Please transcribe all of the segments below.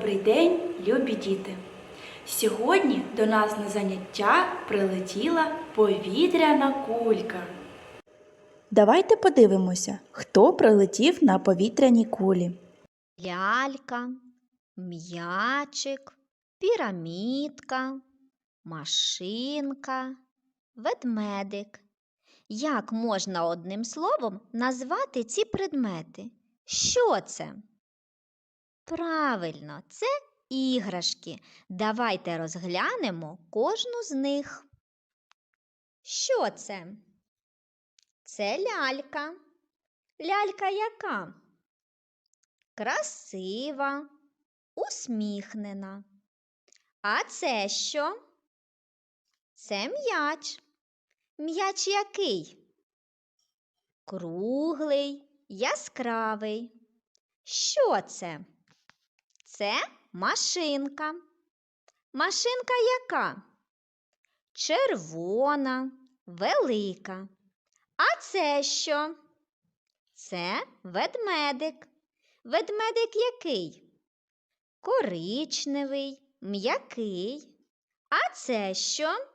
Добрий день, любі діти! Сьогодні до нас на заняття прилетіла повітряна кулька. Давайте подивимося, хто прилетів на повітряній кулі. лялька, м'ячик, пірамідка, машинка, ведмедик. Як можна одним словом назвати ці предмети? Що це? Правильно, це іграшки. Давайте розглянемо кожну з них. Що це? Це лялька. Лялька яка? красива, усміхнена. А це що? Це м'яч. М'яч який? Круглий, яскравий. Що це? Це машинка. Машинка яка? Червона, велика. А це що? Це ведмедик. Ведмедик який? Коричневий, м'який. А це що?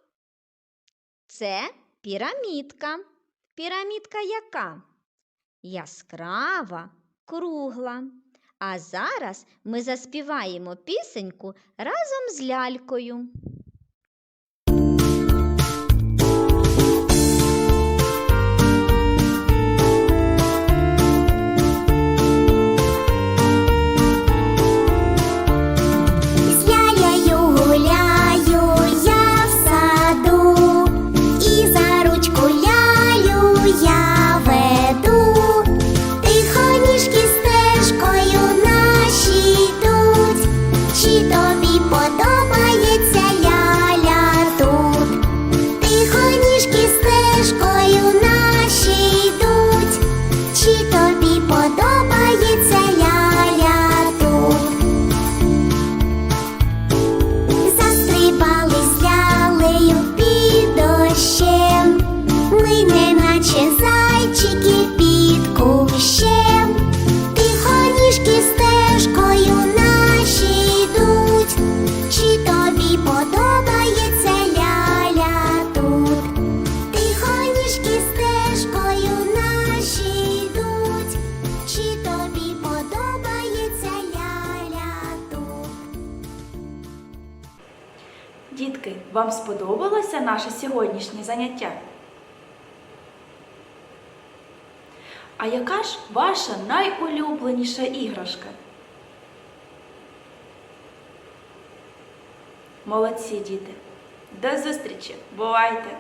Це пірамідка. Пірамідка яка? Яскрава, кругла. А зараз ми заспіваємо пісеньку разом з лялькою. Тихоніжки стежкою Дітки, вам сподобалося наше сьогоднішнє заняття? А яка ж ваша найулюбленіша іграшка? Молодці, діти! До зустрічі! Бувайте!